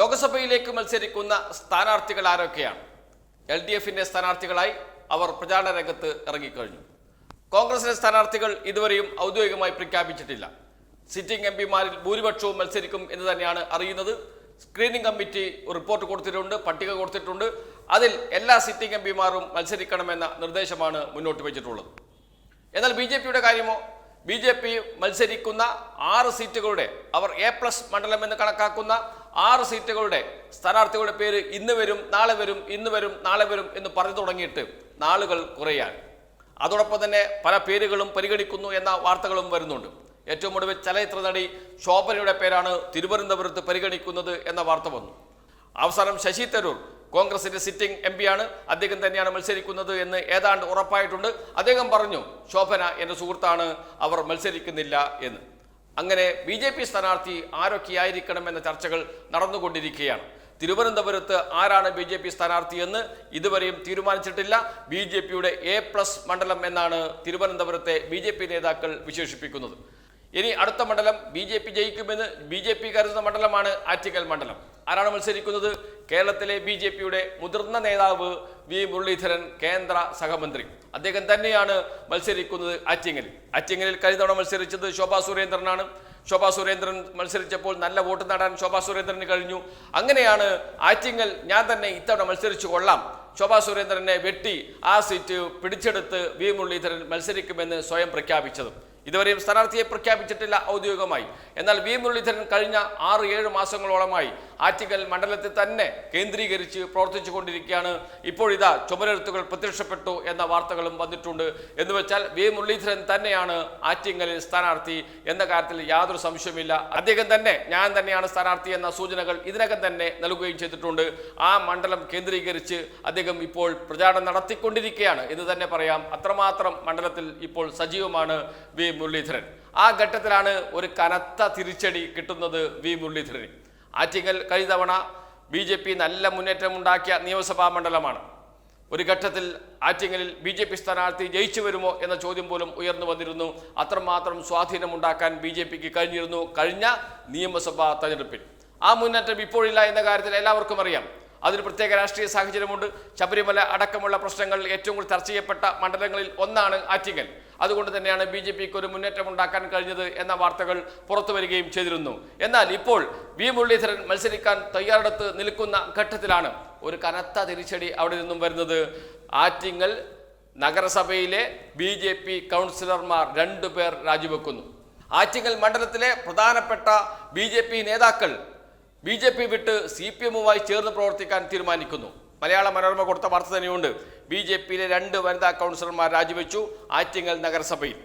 ലോക്സഭയിലേക്ക് മത്സരിക്കുന്ന സ്ഥാനാർത്ഥികൾ ആരൊക്കെയാണ്? എൽ ഡി എഫിന്റെ സ്ഥാനാർത്ഥികളായി അവർ പ്രചാരണ രംഗത്ത് ഇറങ്ങിക്കഴിഞ്ഞു. കോൺഗ്രസിലെ സ്ഥാനാർത്ഥികൾ ഇതുവരെയും ഔദ്യോഗികമായി പ്രഖ്യാപിച്ചിട്ടില്ല. സിറ്റിംഗ് എം പിമാരിൽ ഭൂരിപക്ഷവും മത്സരിക്കും എന്ന് തന്നെയാണ് അറിയുന്നത്. സ്ക്രീനിംഗ് കമ്മിറ്റി റിപ്പോർട്ട് കൊടുത്തിട്ടുണ്ട് പട്ടിക കൊടുത്തിട്ടുണ്ട്. അതിൽ എല്ലാ സിറ്റിംഗ് എം പിമാരും മത്സരിക്കണമെന്ന നിർദ്ദേശമാണ് മുന്നോട്ട് വെച്ചിട്ടുള്ളത്. എന്നാൽ ബി ജെ പിയുടെ കാര്യമോ? ബി ജെ പി മത്സരിക്കുന്ന ആറ് സീറ്റുകളുടെ അവർ എ പ്ലസ് മണ്ഡലം എന്ന് കണക്കാക്കുന്ന ആറ് സീറ്റുകളുടെ സ്ഥാനാർത്ഥികളുടെ പേര് ഇന്ന് വരും നാളെ വരും ഇന്ന് വരും നാളെ വരും എന്ന് പറഞ്ഞു തുടങ്ങിയിട്ട് നാളുകൾ കുറയാണ്. അതോടൊപ്പം തന്നെ പല പേരുകളും പരിഗണിക്കുന്നു എന്ന വാർത്തകളും വരുന്നുണ്ട്. ഏറ്റവും ഒടുവിൽ ചലച്ചിത്ര നടി ശോഭനയുടെ പേരാണ് തിരുവനന്തപുരത്ത് പരിഗണിക്കുന്നത് എന്ന വാർത്ത വന്നു. അവസാനം ശശി തരൂർ കോൺഗ്രസിന്റെ സിറ്റിംഗ് എം പിയാണ് അദ്ദേഹം തന്നെയാണ് മത്സരിക്കുന്നത് എന്ന് ഏതാണ്ട് ഉറപ്പായിട്ടുണ്ട്. അദ്ദേഹം പറഞ്ഞു ശോഭന എന്റെ സുഹൃത്താണ് അവർ മത്സരിക്കുന്നില്ല എന്ന്. അങ്ങനെ ബി ജെ പി സ്ഥാനാർത്ഥി ആരൊക്കെയായിരിക്കണം എന്ന ചർച്ചകൾ നടന്നുകൊണ്ടിരിക്കുകയാണ്. തിരുവനന്തപുരത്ത് ആരാണ് ബി ജെ പി സ്ഥാനാർത്ഥി എന്ന് ഇതുവരെയും തീരുമാനിച്ചിട്ടില്ല. ബി ജെ പിയുടെ എ പ്ലസ് മണ്ഡലം എന്നാണ് തിരുവനന്തപുരത്തെ ബി ജെ പി നേതാക്കൾ വിശേഷിപ്പിക്കുന്നത്. ഇനി അടുത്ത മണ്ഡലം ബി ജെ പി ജയിക്കുമെന്ന് ബി ജെ പി കരുതുന്ന മണ്ഡലമാണ് ആറ്റിക്കൽ മണ്ഡലം. ആരാണ് മത്സരിക്കുന്നത്? കേരളത്തിലെ ബി ജെ പിയുടെ മുതിർന്ന നേതാവ് വി മുരളീധരൻ കേന്ദ്ര സഹമന്ത്രി. അദ്ദേഹം തന്നെയാണ് മത്സരിക്കുന്നത് ആറ്റിങ്ങലിൽ ആറ്റിങ്ങലിൽ കഴിഞ്ഞ തവണ മത്സരിച്ചത് ശോഭാ സുരേന്ദ്രനാണ്. ശോഭാ സുരേന്ദ്രൻ മത്സരിച്ചപ്പോൾ നല്ല വോട്ട് നേടാൻ ശോഭാ സുരേന്ദ്രന് കഴിഞ്ഞു. അങ്ങനെയാണ് ആറ്റിങ്ങൽ ഞാൻ തന്നെ ഇത്തവണ മത്സരിച്ചു കൊള്ളാം. ശോഭാ സുരേന്ദ്രനെ വെട്ടി ആ സീറ്റ് പിടിച്ചെടുത്ത് വി മുരളീധരൻ മത്സരിക്കുമെന്ന് സ്വയം പ്രഖ്യാപിച്ചത്. ഇതുവരെയും സ്ഥാനാർത്ഥിയെ പ്രഖ്യാപിച്ചിട്ടില്ല ഔദ്യോഗികമായി. എന്നാൽ വി മുരളീധരൻ കഴിഞ്ഞ ആറ് ഏഴ് മാസങ്ങളോളമായി ആറ്റിങ്ങൽ മണ്ഡലത്തിൽ തന്നെ കേന്ദ്രീകരിച്ച് പ്രവർത്തിച്ചു കൊണ്ടിരിക്കുകയാണ്. ഇപ്പോഴിതാ ചുമരെഴുത്തുകൾ പ്രത്യക്ഷപ്പെട്ടു എന്ന വാർത്തകളും വന്നിട്ടുണ്ട്. എന്ന് വെച്ചാൽ വി. മുരളീധരൻ തന്നെയാണ് ആറ്റിങ്ങലിൽ സ്ഥാനാർത്ഥി എന്ന കാര്യത്തിൽ യാതൊരു സംശയമില്ല അദ്ദേഹം തന്നെ ഞാൻ തന്നെയാണ് സ്ഥാനാർത്ഥി എന്ന സൂചനകൾ ഇതിനകം തന്നെ നൽകുകയും ചെയ്തിട്ടുണ്ട്. ആ മണ്ഡലം കേന്ദ്രീകരിച്ച് അദ്ദേഹം ഇപ്പോൾ പ്രചാരണം നടത്തിക്കൊണ്ടിരിക്കുകയാണ്. എന്ന് തന്നെ പറയാം. അത്രമാത്രം മണ്ഡലത്തിൽ ഇപ്പോൾ സജീവമാണ് വി. മുരളീധരൻ. ആ ഘട്ടത്തിലാണ് ഒരു കനത്ത തിരിച്ചടി കിട്ടുന്നത് വി. മുരളീധരന്. ആറ്റിങ്ങൽ കഴിഞ്ഞ തവണ ബി ജെ പി നല്ല മുന്നേറ്റമുണ്ടാക്കിയ നിയമസഭാ മണ്ഡലമാണ്. ഒരു ഘട്ടത്തിൽ ആറ്റിങ്ങലിൽ ബി ജെ പി സ്ഥാനാർത്ഥി ജയിച്ചു വരുമോ എന്ന ചോദ്യം പോലും ഉയർന്നു വന്നിരുന്നു. അത്രമാത്രം സ്വാധീനമുണ്ടാക്കാൻ ബി ജെ പിക്ക് കഴിഞ്ഞിരുന്നു കഴിഞ്ഞ നിയമസഭാ തെരഞ്ഞെടുപ്പിൽ. ആ മുന്നേറ്റം ഇപ്പോഴില്ല എന്ന കാര്യത്തിൽ എല്ലാവർക്കും അറിയാം. അതിന് പ്രത്യേക രാഷ്ട്രീയ സാഹചര്യമുണ്ട്. ശബരിമല അടക്കമുള്ള പ്രശ്നങ്ങൾ ഏറ്റവും കൂടുതൽ ചർച്ച ചെയ്യപ്പെട്ട മണ്ഡലങ്ങളിൽ ഒന്നാണ് ആറ്റിങ്ങൽ. അതുകൊണ്ട് തന്നെയാണ് ബി ജെ പിക്ക് ഒരു മുന്നേറ്റം ഉണ്ടാക്കാൻ കഴിഞ്ഞത് എന്ന വാർത്തകൾ പുറത്തു വരികയും ചെയ്തിരുന്നു. എന്നാൽ ഇപ്പോൾ വി മുരളീധരൻ മത്സരിക്കാൻ തയ്യാറെടുത്ത് നിൽക്കുന്ന ഘട്ടത്തിലാണ് ഒരു കനത്ത തിരിച്ചടി അവിടെ നിന്നും വരുന്നത്. ആറ്റിങ്ങൽ നഗരസഭയിലെ ബി ജെ പി കൗൺസിലർമാർ രണ്ടുപേർ രാജിവെക്കുന്നു. ആറ്റിങ്ങൽ മണ്ഡലത്തിലെ പ്രധാനപ്പെട്ട ബി ജെ പി നേതാക്കൾ ബി ജെ പി വിട്ട് സി പി എമ്മുമായി ചേർന്ന് പ്രവർത്തിക്കാൻ തീരുമാനിക്കുന്നു. മലയാള മനോരമ കൊടുത്ത വാർത്ത തന്നെയുണ്ട്. ബി ജെ പിയിലെ രണ്ട് വനിതാ കൗൺസിലർമാർ രാജിവെച്ചു ആറ്റിങ്ങൽ നഗരസഭയിൽ.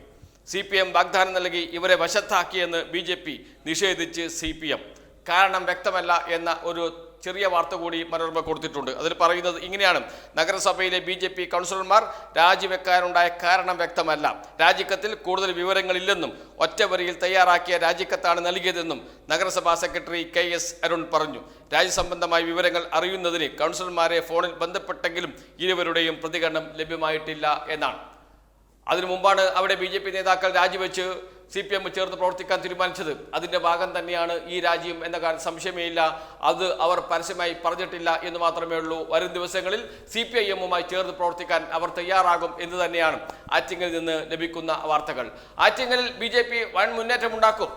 സി പി എം വാഗ്ദാനം നൽകി ഇവരെ വശത്താക്കിയെന്ന് ബി ജെ പി നിഷേധിച്ച് സി പി എം. കാരണം വ്യക്തമല്ല എന്ന ഒരു ചെറിയ വാർത്ത കൂടി മനോരമ കൊടുത്തിട്ടുണ്ട്. അതിൽ പറയുന്നത് ഇങ്ങനെയാണ്. നഗരസഭയിലെ ബി ജെ പി കൗൺസിലർമാർ രാജിവെക്കാനുണ്ടായ കാരണം വ്യക്തമല്ല. രാജിക്കത്തിൽ കൂടുതൽ വിവരങ്ങളില്ലെന്നും ഒറ്റവരിയിൽ തയ്യാറാക്കിയ രാജിക്കത്താണ് നൽകിയതെന്നും നഗരസഭാ സെക്രട്ടറി കെ എസ് അരുൺ പറഞ്ഞു. രാജ്യസംബന്ധമായ വിവരങ്ങൾ അറിയുന്നതിന് കൗൺസിലർമാരെ ഫോണിൽ ബന്ധപ്പെട്ടെങ്കിലും ഇരുവരുടെയും പ്രതികരണം ലഭ്യമായിട്ടില്ല എന്നാണ്. അതിനു മുമ്പാണ് അവിടെ ബി നേതാക്കൾ രാജിവെച്ച് സി പി എം ചേർന്ന് പ്രവർത്തിക്കാൻ തീരുമാനിച്ചത്. അതിന്റെ ഭാഗം തന്നെയാണ് ഈ രാജ്യം എന്ന കാര്യം സംശയമേ ഇല്ല അത് അവർ പരസ്യമായി പറഞ്ഞിട്ടില്ല എന്ന് മാത്രമേ ഉള്ളൂ. വരും ദിവസങ്ങളിൽ സി പി ഐ എമ്മുമായി ചേർന്ന് പ്രവർത്തിക്കാൻ അവർ തയ്യാറാകും എന്ന് തന്നെയാണ് ആറ്റിങ്ങലിൽ നിന്ന് ലഭിക്കുന്ന വാർത്തകൾ. ആറ്റിങ്ങലിൽ ബി ജെ പി വൻ മുന്നേറ്റമുണ്ടാക്കും.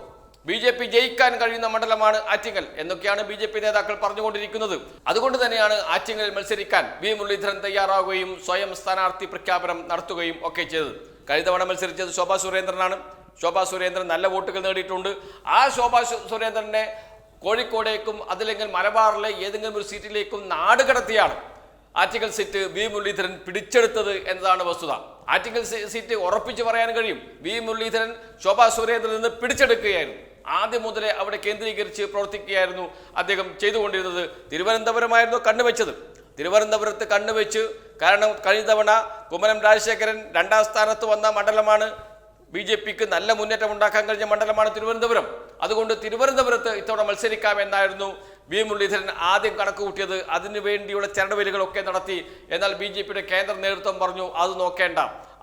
ബി ജെ പി ജയിക്കാൻ കഴിയുന്ന മണ്ഡലമാണ് ആറ്റിങ്ങൽ എന്നൊക്കെയാണ് ബി ജെ പി നേതാക്കൾ പറഞ്ഞുകൊണ്ടിരിക്കുന്നത്. അതുകൊണ്ട് തന്നെയാണ് ആറ്റിങ്ങൽ മത്സരിക്കാൻ വി മുരളീധരൻ തയ്യാറാവുകയും സ്വയം സ്ഥാനാർത്ഥി പ്രഖ്യാപനം നടത്തുകയും ഒക്കെ ചെയ്തത്. കഴിഞ്ഞ തവണ മത്സരിച്ചത് ശോഭാ സുരേന്ദ്രനാണ്. ശോഭാ സുരേന്ദ്രൻ നല്ല വോട്ടുകൾ നേടിയിട്ടുണ്ട്. ആ ശോഭാ സുരേന്ദ്രനെ കോഴിക്കോടേക്കും അതില്ലെങ്കിൽ മലബാറിലെ ഏതെങ്കിലും ഒരു സീറ്റിലേക്കും നാട് കടത്തിയാണ് ആറ്റിക്കൽ സീറ്റ് വി മുരളീധരൻ പിടിച്ചെടുത്തത് എന്നതാണ് വസ്തുത. ആറ്റിക്കൽ സീറ്റ് ഉറപ്പിച്ച് പറയാൻ കഴിയും. വി മുരളീധരൻ ശോഭാ സുരേന്ദ്രൻ നിന്ന് പിടിച്ചെടുക്കുകയായിരുന്നു. ആദ്യം മുതലേ അവിടെ കേന്ദ്രീകരിച്ച് പ്രവർത്തിക്കുകയായിരുന്നു അദ്ദേഹം ചെയ്തുകൊണ്ടിരുന്നത്. തിരുവനന്തപുരമായിരുന്നു കണ്ണുവെച്ചത്. തിരുവനന്തപുരത്ത് കണ്ണുവെച്ച് കാരണം കഴിഞ്ഞ തവണ കുമ്മനം രാജശേഖരൻ രണ്ടാം സ്ഥാനത്ത് വന്ന മണ്ഡലമാണ് ബി ജെ പിക്ക് നല്ല മുന്നേറ്റം ഉണ്ടാക്കാൻ കഴിഞ്ഞ മണ്ഡലമാണ് തിരുവനന്തപുരം. അതുകൊണ്ട് തിരുവനന്തപുരത്ത് ഇത്തവണ മത്സരിക്കാം എന്നായിരുന്നു വി മുരളീധരൻ ആദ്യം കണക്ക് കൂട്ടിയത് അതിനുവേണ്ടിയുള്ള ചരടുവലികളൊക്കെ നടത്തി. എന്നാൽ ബി ജെ പിയുടെ കേന്ദ്ര നേതൃത്വം പറഞ്ഞു അത് നോക്കേണ്ട.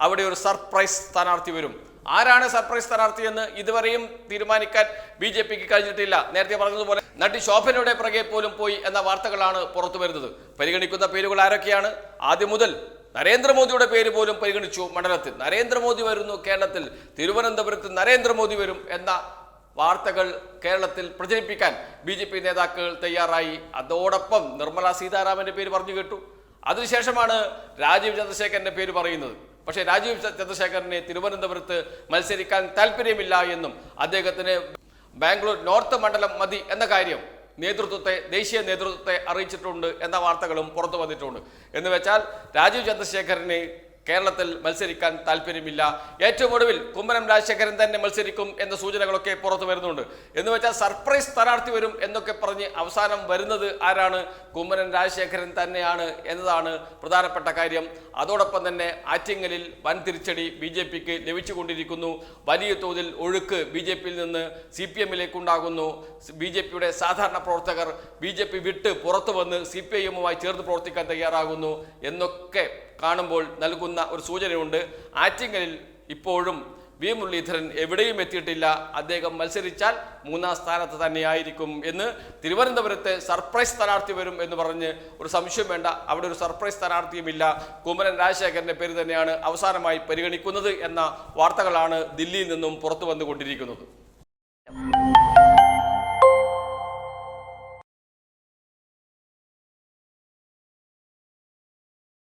അവിടെ ഒരു സർപ്രൈസ് സ്ഥാനാർത്ഥി വരും. ആരാണ് സർപ്രൈസ് സ്ഥാനാർത്ഥി എന്ന് ഇതുവരെയും തീരുമാനിക്കാൻ ബി ജെ പിക്ക് കഴിഞ്ഞിട്ടില്ല. നേരത്തെ പറഞ്ഞതുപോലെ നടി ശോഭനയുടെ പുറകെ പോലും പോയി എന്ന വാർത്തകളാണ് പുറത്തു വരുന്നത് പരിഗണിക്കുന്ന പേരുകൾ ആരൊക്കെയാണ്? ആദ്യം മുതൽ നരേന്ദ്രമോദിയുടെ പേര് പോലും പരിഗണിച്ചു മണ്ഡലത്തിൽ. നരേന്ദ്രമോദി വരുന്നു കേരളത്തിൽ. തിരുവനന്തപുരത്ത് നരേന്ദ്രമോദി വരും എന്ന വാർത്തകൾ കേരളത്തിൽ പ്രചരിപ്പിക്കാൻ ബി ജെ പി നേതാക്കൾ തയ്യാറായി. അതോടൊപ്പം നിർമ്മല സീതാരാമന്റെ പേര് പറഞ്ഞു കേട്ടു. അതിനുശേഷമാണ് രാജീവ് ചന്ദ്രശേഖരന്റെ പേര് പറയുന്നത്. പക്ഷേ രാജീവ് ചന്ദ്രശേഖരനെ തിരുവനന്തപുരത്ത് മത്സരിക്കാൻ താല്പര്യമില്ല എന്നും അദ്ദേഹത്തിന് ബാംഗ്ലൂർ നോർത്ത് മണ്ഡലം മതി എന്ന കാര്യം നേതൃത്വത്തെ ദേശീയ നേതൃത്വത്തെ അറിയിച്ചിട്ടുണ്ട് എന്ന വാർത്തകളും പുറത്തു വന്നിട്ടുണ്ട്. എന്ന് വെച്ചാൽ രാജീവ് ചന്ദ്രശേഖരനെ കേരളത്തിൽ മത്സരിക്കാൻ താല്പര്യമില്ല. ഏറ്റവും ഒടുവിൽ കുമ്മനം രാജശേഖരൻ തന്നെ മത്സരിക്കും എന്ന സൂചനകളൊക്കെ പുറത്തു വരുന്നുണ്ട്. എന്ന് വെച്ചാൽ സർപ്രൈസ് സ്ഥാനാർത്ഥി വരും എന്നൊക്കെ പറഞ്ഞ് അവസാനം വരുന്നത് ആരാണ്? കുമ്മനം രാജശേഖരൻ തന്നെയാണ് എന്നതാണ് പ്രധാനപ്പെട്ട കാര്യം. അതോടൊപ്പം തന്നെ ആറ്റിങ്ങലിൽ വൻ തിരിച്ചടി ബി ജെ പിക്ക് ലഭിച്ചുകൊണ്ടിരിക്കുന്നു. വലിയ തോതിൽ ഒഴുക്ക് ബി ജെ പിയിൽ നിന്ന് സി പി എമ്മിലേക്ക് ഉണ്ടാകുന്നു ബി ജെ പിയുടെ സാധാരണ പ്രവർത്തകർ ബി ജെ പി വിട്ട് പുറത്തു വന്ന് സി പി ഐ എമ്മുമായി ചേർന്ന് പ്രവർത്തിക്കാൻ തയ്യാറാകുന്നു എന്നൊക്കെ കാണുമ്പോൾ നൽകുന്ന ഒരു സൂചനയുണ്ട്. ആറ്റിങ്ങലിൽ ഇപ്പോഴും വി മുരളീധരൻ എവിടെയും എത്തിയിട്ടില്ല. അദ്ദേഹം മത്സരിച്ചാൽ മൂന്നാം സ്ഥാനത്ത് തന്നെയായിരിക്കും എന്ന് തിരുവനന്തപുരത്തെ സർപ്രൈസ് സ്ഥാനാർത്ഥി വരും എന്ന് പറഞ്ഞ് ഒരു സംശയം വേണ്ട. അവിടെ ഒരു സർപ്രൈസ് സ്ഥാനാർത്ഥിയുമില്ല കുമരൻ രാജശേഖരന്റെ പേര് തന്നെയാണ് അവസാനമായി പരിഗണിക്കുന്നത് എന്ന വാർത്തകളാണ് ദില്ലിയിൽ നിന്നും പുറത്തു വന്നുകൊണ്ടിരിക്കുന്നത്.